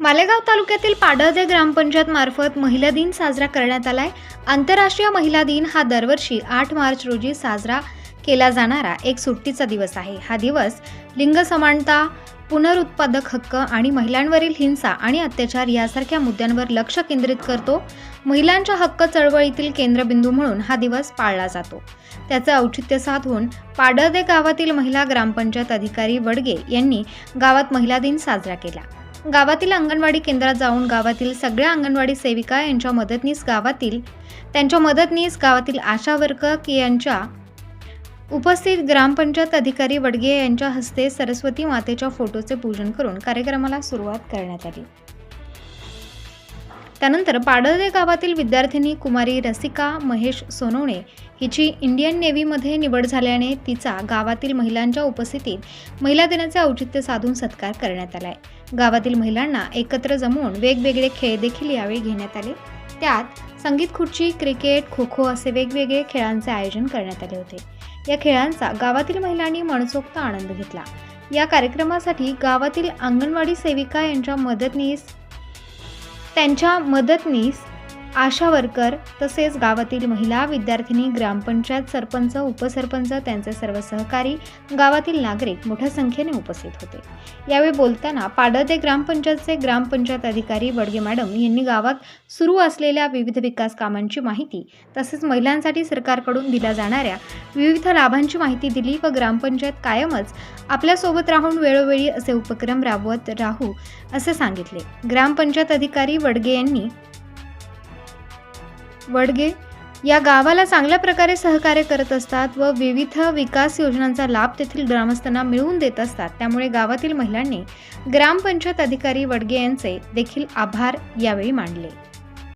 मालेगाव तालुक्यातील पाडळदे ग्रामपंचायत मार्फत महिला दिन साजरा करण्यात आलाय. आंतरराष्ट्रीय महिला दिन हा दरवर्षी आठ मार्च रोजी साजरा केला जाणारा एक सुट्टीचा दिवस आहे. हा दिवस लिंग समानता पुनरुत्पादक हक्क आणि महिलांवरील हिंसा आणि अत्याचार यासारख्या मुद्द्यांवर लक्ष केंद्रित करतो. महिलांच्या हक्क चळवळीतील केंद्रबिंदू म्हणून हा दिवस पाळला जातो. त्याचं औचित्य साधून पाडळदे गावातील महिला ग्रामपंचायत अधिकारी वडगे यांनी गावात महिला दिन साजरा केला. गावातील अंगणवाडी केंद्रात जाऊन गावातील सगळ्या अंगणवाडी सेविका यांच्या मदतनीस गावातील त्यांच्या मदतनीस गावातील आशा वर्कर यांच्या उपस्थित ग्रामपंचायत अधिकारी वडगे यांच्या हस्ते सरस्वती मातेच्या फोटोचे पूजन करून कार्यक्रमाला सुरुवात करण्यात आली. त्यानंतर पाडळदे गावातील विद्यार्थिनी कुमारी रसिका महेश सोनवणे हिची इंडियन नेव्हीमध्ये निवड झाल्याने तिचा गावातील महिलांच्या उपस्थितीत महिला दिनाचे औचित्य साधून सत्कार करण्यात आलाय. गावातील महिलांना एकत्र जमवून वेगवेगळे खेळ देखील यावेळी घेण्यात आले. त्यात संगीत खुर्ची क्रिकेट खो खो असे वेगवेगळे खेळांचे आयोजन करण्यात आले होते. या खेळांचा गावातील महिलांनी मनसोक्त आनंद घेतला. या कार्यक्रमासाठी गावातील अंगणवाडी सेविका यांच्या मदतनीस त्यांच्या मदतनीस आशा वर्कर तसेच गावातील महिला विद्यार्थिनी ग्रामपंचायत सरपंच उपसरपंच त्यांचे सर्व सहकारी गावातील नागरिक मोठ्या संख्येने उपस्थित होते. यावेळी बोलताना पाडदे ग्रामपंचायतचे ग्रामपंचायत अधिकारी वडगे मॅडम यांनी गावात सुरू असलेल्या विविध विकास कामांची माहिती तसेच महिलांसाठी सरकारकडून दिल्या जाणाऱ्या विविध लाभांची माहिती दिली व ग्रामपंचायत कायमच आपल्यासोबत राहून वेळोवेळी असे उपक्रम राबवत राहू असे सांगितले. ग्रामपंचायत अधिकारी वडगे यांनी वडगे या गावाला चांगल्या प्रकारे सहकार्य करत असतात व विविध विकास योजनांचा लाभ तेथील ग्रामस्थांना मिळवून देत असतात. त्यामुळे गावातील महिलांनी ग्रामपंचायत अधिकारी वडगे यांचे देखील आभार यावेळी मानले.